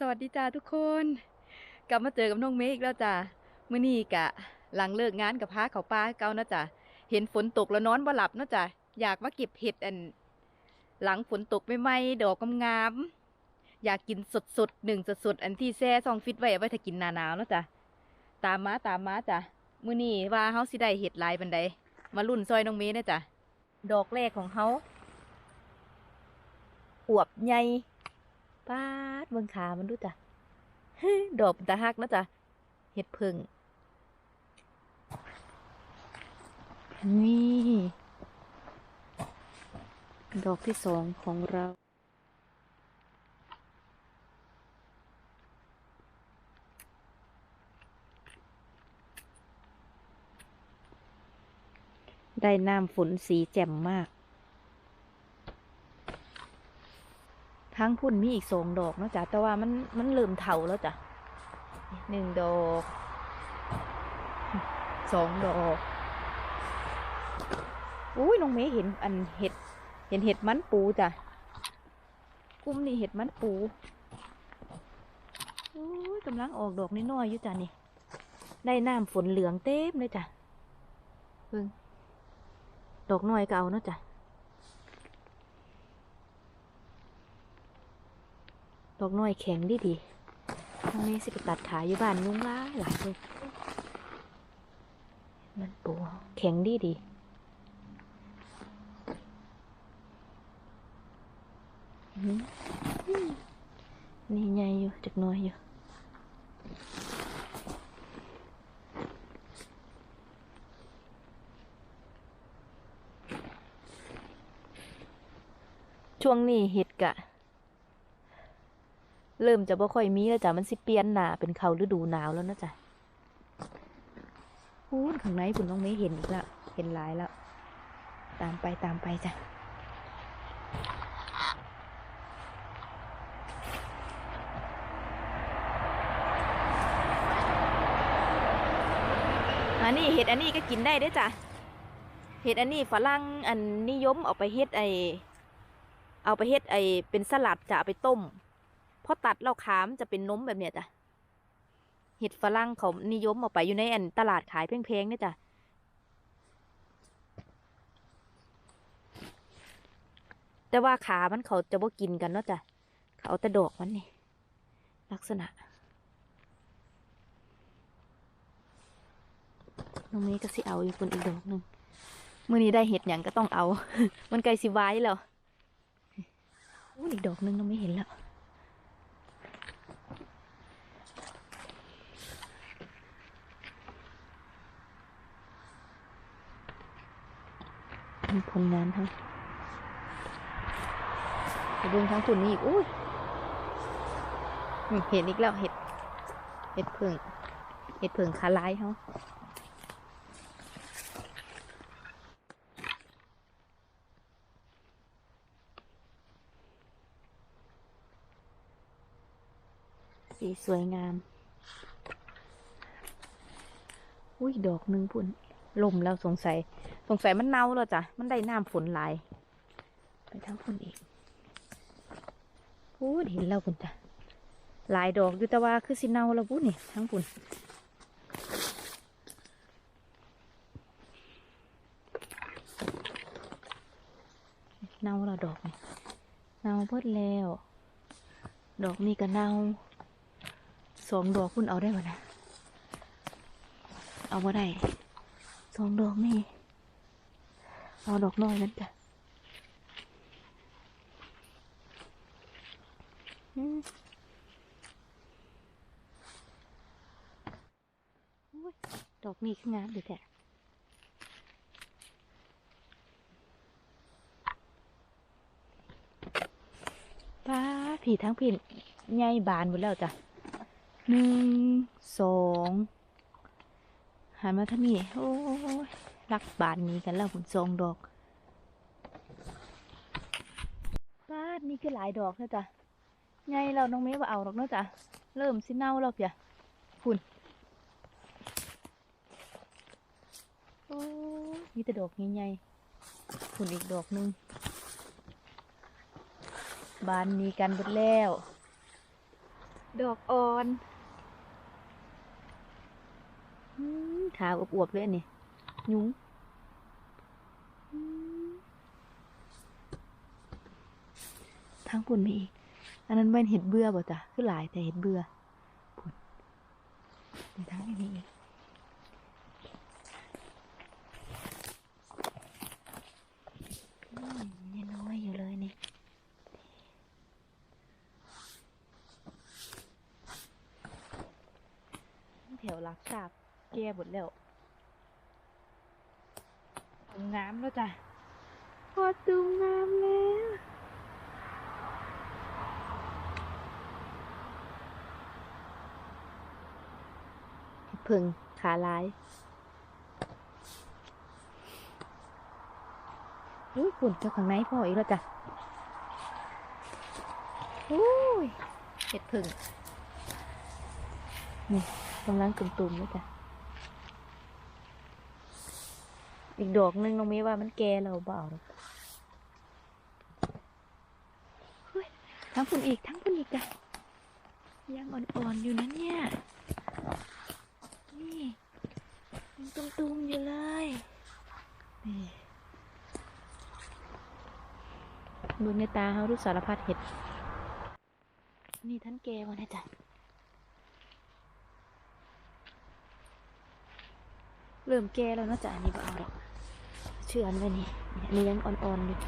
สวัสดีจ้าทุกคน กลับมาเจอกับน้องเมย์อีกแล้วจ้ามื้อนี้กะ หลังเลิกงานกับพาเขาป้าเก่านะจ้ะเห็นฝนตกแล้วนอนบ่หลับนะจ้ะอยากมาเก็บเห็ดอัน หลังฝนตกไม่ไหมดอกงามๆอยากกินสดๆหนึ่งสดๆอันที่แซ่ซองฟิตไว้ไว้ถ้ากินหนาหนาวนะจ้ะตามมาตามมาจ้ะมื้อนี้ว่าเฮาสิได้เห็ดลายบันไดมาลุ่นซอยน้องเมย์นะจ้ะดอกแรกของเฮาอวบใหญ่ ปาดเบิ่งขามันดูจ้ะดอกตาฮักนะจ๊ะเห็ดพึ่งนี่ ดอกที่สองของเรา ได้น้ำฝนสีแจ่มมาก ทั้งพุ่นมีอีกสองดอกเนาะจ๊ะแต่ว่ามันมันเริ่มเถาแล้วจ้ะหนึ่งดอกสองดอกอุ้ยน้องเมย์เห็นอันเห็ด เห็นเห็ดมันปูจ้ะกุ้มนี่เห็ดมันปูอุ้ยกำลังออกดอกน้อยๆอยู่จ้ะนี่ได้น้ำฝนเหลืองเต็มเลยจ้ะเพิ่งดอกน้อยก็เอาเนาะจ้ะ ดอกน้อยแข็งดีดีทางนี้สิไปตัดขายอยู่บ้านนุ่งหลายหลายเลยมันปูแข็งดีดีนี่ใหญ่อยู่จักน้อยอยู่ช่วงนี้เห็ดกะ เริ่มจะบ่ค่อยมีแล้วจ้ะมันสิเปลี่ยนหนาเป็นเขาฤดูหนาวแล้วนะจ๊ะพูนข้างในคุณน้องไม่เห็นอีกแล้วเห็นหลายแล้ว ตามไปตามไปจ้ะอันนี้เห็ดอันนี้ก็กินได้ด้อจ้ะ เห็ดอันนี้ฝรั่งอันนิยมเอาไปเฮ็ดไอ เอาไปเฮ็ดไอเป็นสลัดจะเอาไปต้ม พอตัดแล้วขามจะเป็นนมแบบเนี้ยจ้ะเห็ดฝรั่งเขานิยมเอาไปอยู่ในอันตลาดขายแพงๆเนี่ยจ้ะแต่ว่าขามันเขาจะบ่กินกันเนาะจ้ะเขาเอาแต่ดอกมันนี่ลักษณะตรงนี้ก็สิเอาอยู่คนอีกดอกหนึ่งมื่อนี้ได้เห็ดอย่างก็ต้องเอา มันไกลสิไว้แล้วอู้อีกดอกหนึงเราไม่เห็นแล้ว มีผลงานทั้งไปดูทั้งฝุ่นนี้อีกอุ้ยเห็นอีกแล้วเห็ดเห็ดเผิงเห็ดเผิงคาไลายเขาสีสวยงาม อุ้ย ดอกหนึ่งพุ่นลมแล้วสงสัย สงสัยมันเน่าแล้วจ้ะ มันได้น้ำฝนหลาย ไปทั้งคนอีกโอ้เห็นแล้วพุ่นจ้ะ หลายดอกอยู่แต่ว่าคือสิเน่าแล้วพุ่นนี่ทั้งพุ่นเน่าแล้วดอกนี่เน่าเบิดแล้ว ดอกนี้ก็เน่าสองดอกพุ่นเอาได้ป่ะนะ เอาบ่ได้สองดอกนี่ เอาดอกน้อยนั่นจ้ะอืมโอ้ยดอกนี้คืองามดีแท้ป้าผีทั้งผีใหญ่บานหมดแล้วจ้ะหนึ่งสองหันมาทางนี้โอ้ย รักบานนี้กันแล้วผลทรงดอกบ้านนี้คือหลายดอกนะจ๊ะไงเราน้องเมย์ว่าเอาดอกเนาะจ๊ะเริ่มสิเน่าแล้วเพียคุณโอ้ยมีแต่ดอกใหญ่ๆคุณอีกดอกนึงบานนี้กันหมดแล้ว ดอกอ่อนขาวอวบๆเลยนี่ ยุ้งทางปุ่นมีอีก อันนั้นเป็นเห็ดเบื่อบ่จ้ะคือหลายแต่เห็ดเบื่อปุ่นเดี๋ยวทางนี้มีอีกยังน้อยอยู่เลยนี่แถวลักษาแก่หมดแล้ว ตูมงามแล้วจ้ะพอตูมงามแล้วพึ่งขาลายอุ้ยฝุ่นเจ้าข้างในพ่ออีกแล้วจ้ะอุ้ยเห็ดผึ่งนี่กำลังตุ่มๆเลยจ้ะ อีกดอกหนึงน้องเมย์ว่ามันแก่เราเปล่าหรอกเฮ้ยทั้งพุ่นอีกทั้งพุ่นอีกจ้ะยังอ่อนๆอยู่นั้นเนี่ย นี่ยังตุ่มๆอยู่เลยนี่เบิ่งในตาเขาดูสารพัดเห็ด นี่ท่านแกวะนะจ๊ะเริ่มแก่แล้วนะจ๊ะอันนี้ก็เอาหรอกเชื่อนไว้นี่อันนี้ยังอ่อนๆอยู่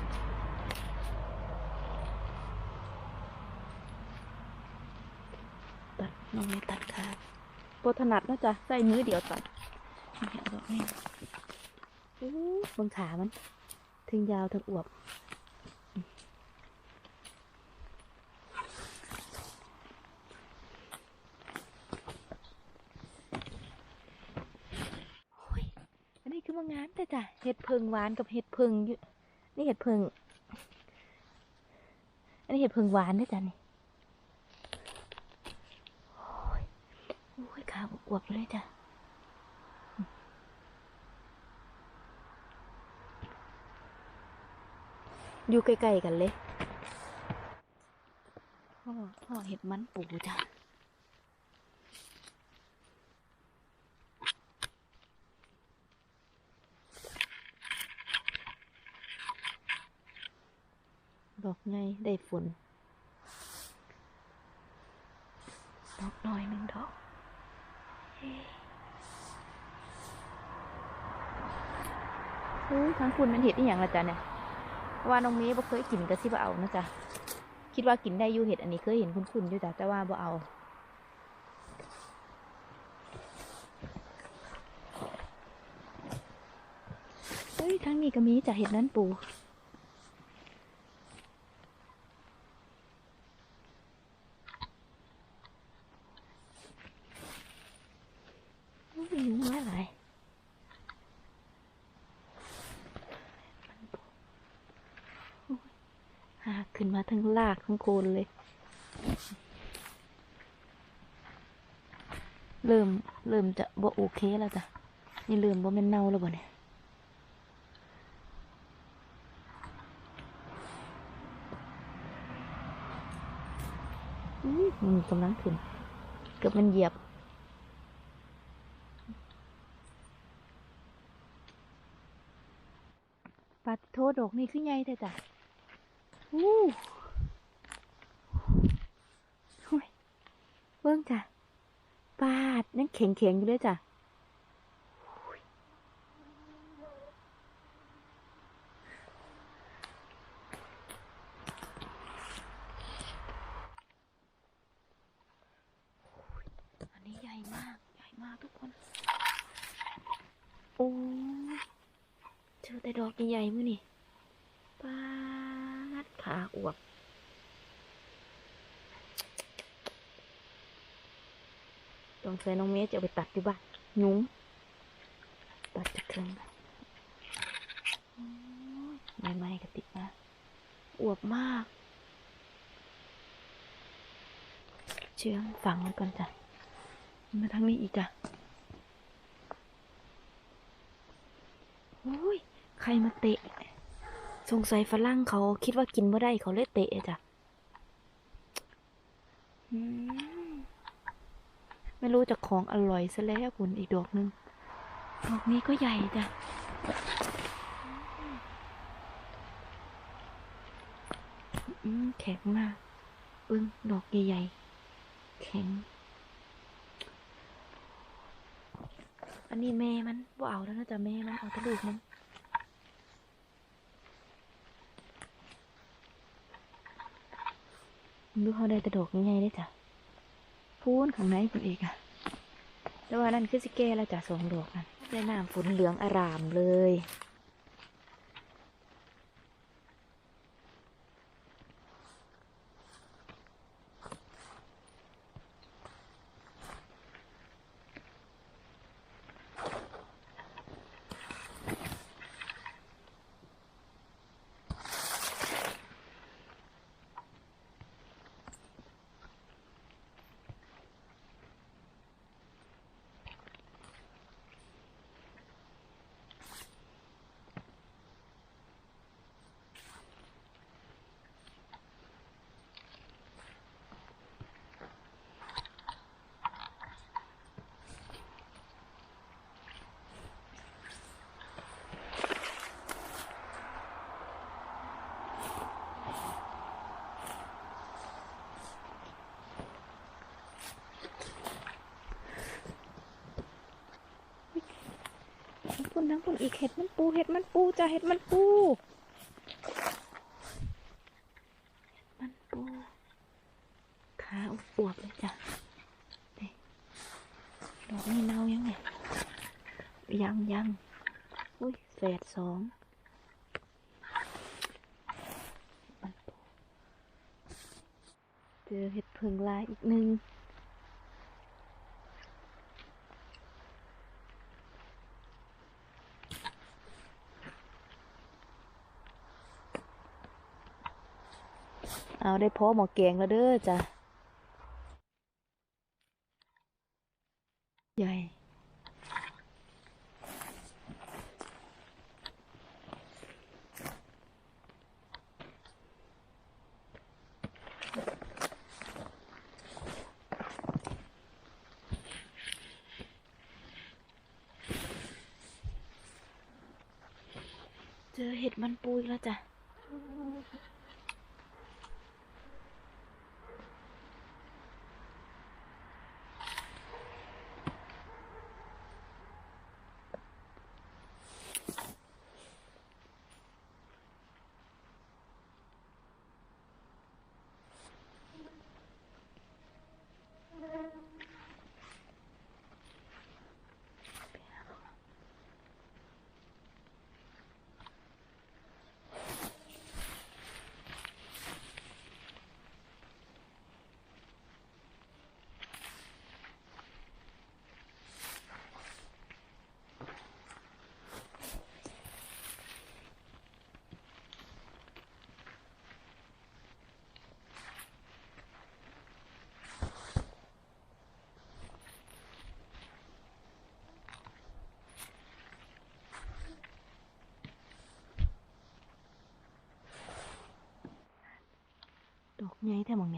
ตัดน้องไม่ตัดขาดโปรถนัดนะจ๊ะใส่มือเดียวตัดนี่เอาดอกนี้อู้บนขามัน ถึงยาวถึงอวบโอ้ยอันนี้ แต่จ้ะเห็ดเพิงหวานกับเห็ดเพิงยู่นี่เห็ดเพิงอันนี้เห็ดเพิงหวานด้วยจ้ะนี่โอ้ยโอ้ยขาอวบเลยจ้ะอยู่ใกล้ๆกันเลยพ่อพ่อเห็ดมันปูจ้ะ ดอกไงได้ฝนดอกน้อยหนึ่งดอกเฮ้ยทางคุณมันเห็ดอีหยังละจ๊ะเนี่ยว่าน้องเมย์บ่เคยกินก็สิบ่เอานะจ๊ะคิดว่ากินได้อยู่เห็ดอันนี้เคยเห็นคุ้นๆอยู่จ้ะแต่ว่าบ่เอาเฮ้ยทั้งนี้ก็มีจ้ะเห็ดนั้นปู โอ้ยยุงอะไรหากขึ้น มาทั้งลากทั้งโคนเลย เริ่มเริ่มจะบ่โอเคแล้วจ้ะนี่เริ่มบ่แม่นเน่าแล้วบ่เนี่ยมันกำลังขึ้นเกือบมันเหยียบปัดโทษดอกนี่ขึ้นใหญ่แต่จ้ะ อู้หูยเบิ่งจ้ะปาดยังแข็งแข็งๆอยู่เลยจ้ะหูยอันนี้ใหญ่มาก ใหญ่มากทุกคน โอ้ยเจอแต่ดอกใหญ่ๆมื้อนี่ปาด ขาอวบต้องใส่น้องเมย์จะไปตัดอยู่บ้านยุ้งตัดจากเครื่องไม่ไม่ๆกระติกมาอวบมาก เชื่องฝังไว้ก่อนจ้ะ มาทางนี้อีกจ้ะโอ้ย ใครมาเตะ สงสัยฝรั่งเขาคิดว่ากินไม่ได้เขาเลยเตะจ้ะอืมไม่รู้จะของอร่อยซะแล้วคุณอีกดอกหนึง ดอกนี้ก็ใหญ่จ้ะอืมแข็งมากปึ้งดอกใหญ่ๆ แข็ง อันนี้แม่มันว่าเอาแล้วนะจ๊ะแม่มันเอาแต่ลูกมัน ดูเขาได้ตะดกง่ายได้จ้ะพูนข้างในคุณอีกอะแต่ว่านั่นคือสิเก้แล้วจ้ะสองดอกนั่นได้น้ำฝนเหลืองอารามเลย พุ่นทั้งปุ่นอีกเห็ดมันปูเห็ดมันปูจ้ะเห็ดมันปูมันปูขาอวบเลยจ้ะดอกนี่เน่ายังไงยังยังอุ้ยแฝดสองเห็ดมันปูเจอเห็ดเพิงลายอีกหนึ่ง เอาได้พอหมอแกงแล้วเด้อจ้ะใหญ่เจอเห็ดมันปูอีกแล้วจ้ะ ดอกใหญ่แท้หมองเ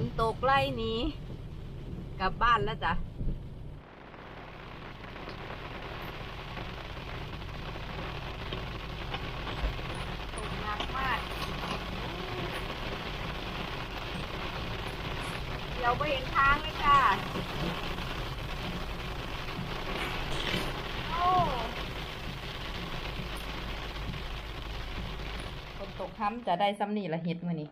นี่ยอืมว่าสิว่าเอามันกะหักจ่อยฝนตกไล่นี้ กลับบ้านแล้วจ้ะตกหนักมากเดียวไปเห็นทางเลยจ้ะโอ้ฝนตกค้ำจะได้ซ้ำนี่ละเห็ดมือนี่